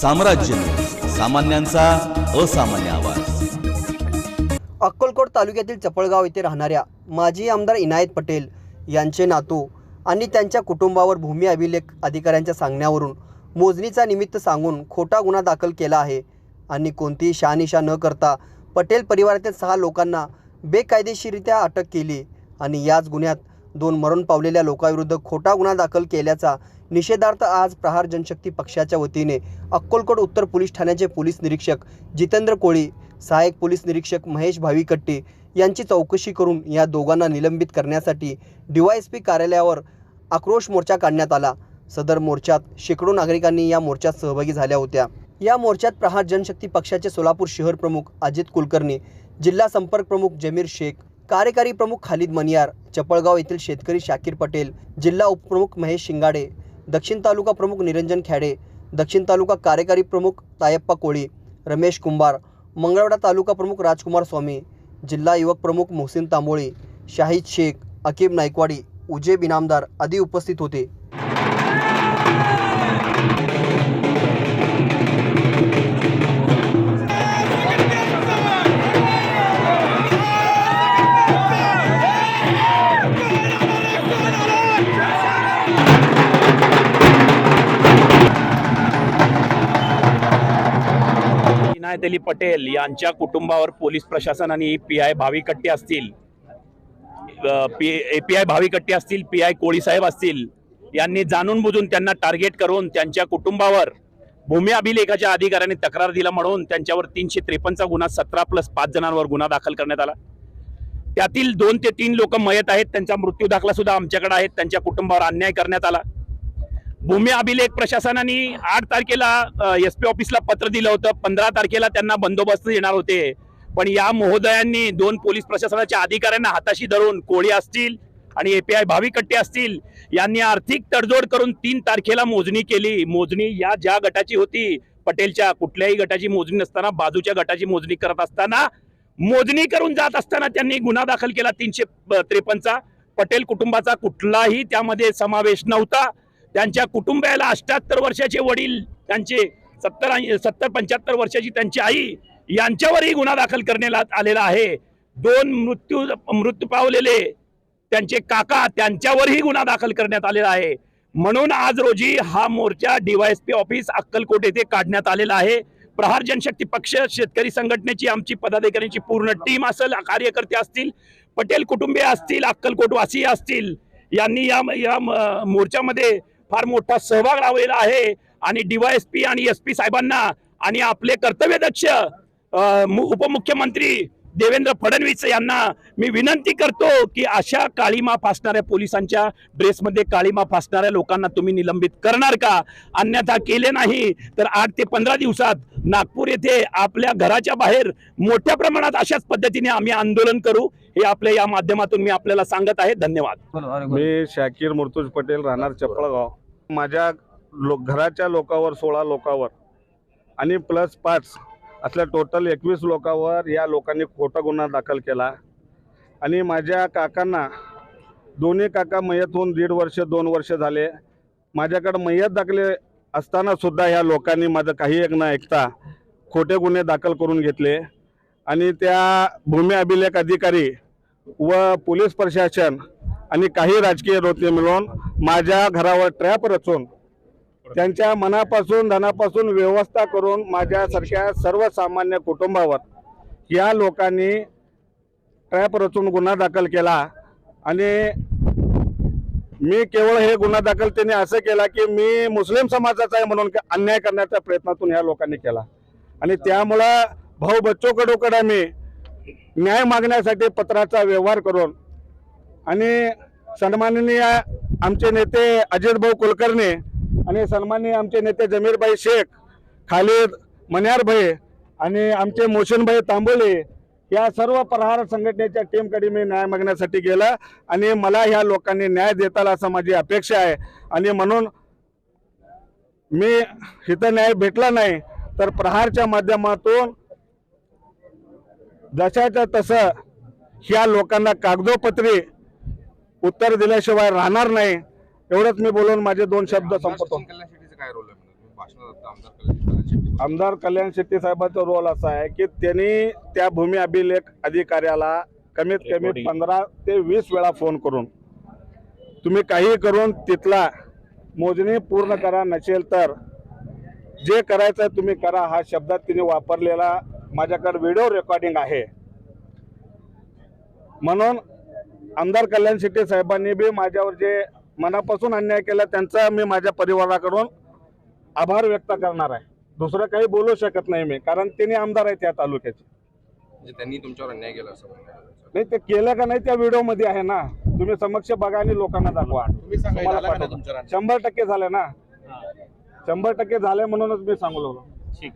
साम्राज्य. सामान्यांचा असामान्य आवाज. अक्कलकोट तालुक्यातील चपळगाव येथे राहणाऱ्या माजी आमदार इनायत पटेल यांचे नातू आणि त्यांच्या कुटुंबावर भूमी अभिलेख अधिकाऱ्यांच्या सांगण्यावरून मोजणीचा निमित्त सांगून खोटा गुन्हा दाखल केला आहे. आणि कोणतीही शहानिशा न करता पटेल परिवारातील सहा लोकांना बेकायदेशीरित्या अटक केली आणि याच गुन्ह्यात दोन मरण पावलेल्या लोकांविरुद्ध खोटा गुन्हा दाखल केल्याचा निषेधार्थ आज प्रहार जनशक्ती पक्षाच्या वतीने अक्कलकोट उत्तर पोलीस ठाण्याचे पोलीस निरीक्षक जितेंद्र कोळी सहाय्यक पोलीस निरीक्षक महेश भाविकट्टे यांची चौकशी करून या दोघांना निलंबित करण्यासाठी डीवायएसपी कार्यालयावर आक्रोश मोर्चा काढण्यात आला. सदर मोर्चात शेकडो नागरिकांनी या मोर्चात सहभागी झाल्या होत्या. या मोर्चात प्रहार जनशक्ती पक्षाचे सोलापूर शहर प्रमुख अजित कुलकर्णी जिल्हा संपर्क प्रमुख जमीर शेख कार्यकारी प्रमुख खालिद मनियार चपळगाव येथील शेतकरी शाकीर पटेल जिल्हा उपप्रमुख महेश शिंगाडे दक्षिण तालुका प्रमुख निरंजन खेडे दक्षिण तालुका कार्यकारी प्रमुख तायप्पा कोळी रमेश कुंभार मंगळवाडा तालुका प्रमुख राजकुमार स्वामी जिल्हा युवक प्रमुख मोहसिन तांबोळी शाहिद शेख अकीब नायकवाडी उजेब इनामदार आदी उपस्थित होते. इनायत अली पटेल यांच्या कुटुंबावर पोलीस प्रशासन आणि पी आय भाविकट्टे असतील. ए पी आय भाविकट्टे असतील पी आय कोळीसाहेब असतील यांनी जाणून बुजून त्यांना टार्गेट करून त्यांच्या कुटुंबावर भूमी अभिलेखाच्या अधिकाऱ्यांनी तक्रार दिला म्हणून त्यांच्यावर तीनशे त्रेपन्नचा गुन्हा सतरा प्लस पाच जणांवर गुन्हा दाखल करण्यात आला. त्यातील दोन ते तीन लोक मयत आहेत त्यांचा मृत्यू दाखला सुद्धा आमच्याकडे आहेत त्यांच्या कुटुंबावर अन्याय करण्यात आला. भूमी अभिलेख प्रशासनाने आठ तारखेला एस पी ऑफिसला पत्र दिलं होतं. पंधरा तारखेला त्यांना बंदोबस्त येणार होते. पण या महोदयांनी दोन पोलीस प्रशासनाच्या अधिकाऱ्यांना हाताशी धरून कोळी असतील आणि एपीआय भाविकट्टे असतील यांनी आर्थिक तडजोड करून तीन तारखेला मोजणी केली. मोजणी या ज्या गटाची होती पटेलच्या कुठल्याही गटाची मोजणी नसताना बाजूच्या गटाची मोजणी करत असताना मोजणी करून जात असताना त्यांनी गुन्हा दाखल केला तीनशे त्रेपन्नचा. पटेल कुटुंबाचा कुठलाही त्यामध्ये समावेश नव्हता. त्यांच्या कुटुंबाला अष्ट्याहत्तर वर्षाचे वडील त्यांचे सत्तर सत्तर पंच्याहत्तर वर्षाची त्यांची आई यांच्यावरही गुन्हा दाखल करण्यात आलेला आहे. दोन मृत्यू मृत्यू पावलेले त्यांचे काका त्यांच्यावरही गुन्हा दाखल करण्यात आलेला आहे. म्हणून आज रोजी हा मोर्चा डीवायएसपी ऑफिस अक्कलकोट येथे काढण्यात आलेला आहे. प्रहार जनशक्ती पक्ष शेतकरी संघटनेची आमची पदाधिकाऱ्यांची पूर्ण टीम असेल कार्यकर्ते असतील पटेल कुटुंबीय असतील अक्कलकोट वासी असतील यांनी या या मोर्चामध्ये फार मोठा सहभाग लावलेला आहे. आणि डीवायएसपी आणि एस पी साहेबांना आणि आपले कर्तव्यदक्ष उपमुख्यमंत्री देवेंद्र फडणवीस यांना मी विनंती करतो की अशा काळीमा फासणाऱ्या पोलिसांच्या ड्रेसमध्ये काळीमा फासणाऱ्या लोकांना तुम्ही निलंबित करणार का? अन्यथा केले नाही तर आठ ते पंधरा दिवसात नागपूर येथे आपल्या घराच्या बाहेर मोठ्या प्रमाणात अशाच पद्धतीने आम्ही आंदोलन करू. हे आपल्या या माध्यमातून मी आपल्याला सांगत आहे. धन्यवाद. मी शाकीर मुर्तुज पटेल राहणार चपळगाव. माझ्या लो घराच्या लोकांवर सोळा लोकांवर आणि प्लस पाच असल्या टोटल एकवीस लोकांवर या लोकांनी खोटा गुन्हा दाखल केला. आणि माझ्या काकांना दोन्ही काका मयत होऊन दीड वर्ष दोन वर्ष झाले. माझ्याकडे मयत दाखले असतानासुद्धा ह्या लोकांनी माझं काही एक न ऐकता खोटे गुन्हे दाखल करून घेतले. आणि त्या भूमी अभिलेख अधिकारी व पोलीस प्रशासन आणि काही राजकीय नेते मिळून माझ्या घरावर ट्रॅप रचून त्यांच्या मनापासून धनापासून व्यवस्था करून माझ्यासारख्या सर्वसामान्य कुटुंबावर या लोकांनी ट्रॅप रचून गुन्हा दाखल केला. आणि मी केवळ हे गुन्हा दाखल त्यांनी असं केला की मी मुस्लिम समाजाचा आहे म्हणून अन्याय करण्याच्या प्रयत्नातून ह्या लोकांनी केला. आणि त्यामुळं भाऊ बच्चो कडोकड आम्ही न्याय मागण्यासाठी पत्राचा व्यवहार करून आणि सन्माननीय आमचे नेते अजितभाऊ कुलकर्णी आणि सन्माननीय आमचे नेते जमीरभाई शेख खालिद मन्यारभाई आणि आमचे मोशनभाई तांबोले या सर्व प्रहार संघटनेच्या टीमकडे मी न्याय मागण्यासाठी गेला आणि मला ह्या लोकांनी न्याय देताला असं माझी अपेक्षा आहे. आणि म्हणून मी इथं न्याय भेटला नाही तर प्रहारच्या माध्यमातून जशाच्या तसं ह्या लोकांना कागदोपत्री उत्तर दिल्याशिवाय राहणार नाही. एवढंच मी बोलून माझे दोन शब्द संपवतो. कल्याण सिटीचं काय रोल आहे भाषणात आमदार कल्याण शेट्टी आमदार कल्याण शेट्टी साहेबांचा रोल असा आहे की त्यांनी त्या भूमी अभिलेख अधिकाऱ्याला कमीत कमी. पंधरा ते वीस वेळा फोन करून तुम्ही काही करून तिथला मोजणी पूर्ण करा नसेल तर जे करायचं आहे तुम्ही करा हा शब्दात तिने वापरलेला माझ्याकडे व्हिडिओ रेकॉर्डिंग आहे. म्हणून आमदार कल्याण शेट्टी साहेबांनी बी माझ्यावर जे मनापासून अन्याय केला त्यांचा मी माझ्या परिवाराकडून आभार व्यक्त करणार आहे. दुसरं काही बोलू शकत नाही मी कारण त्यांनी आमदार आहेत या तालुक्याचे. म्हणजे त्यांनी तुमच्यावर अन्याय केला असं. नाही ते केलं का नाही त्या व्हिडिओमध्ये आहे ना. तुम्ही समक्ष बघा आणि लोकांना दाखवा. तुम्हाला? शंभर टक्के झाले ना. शंभर टक्के झाले म्हणूनच मी सांगलो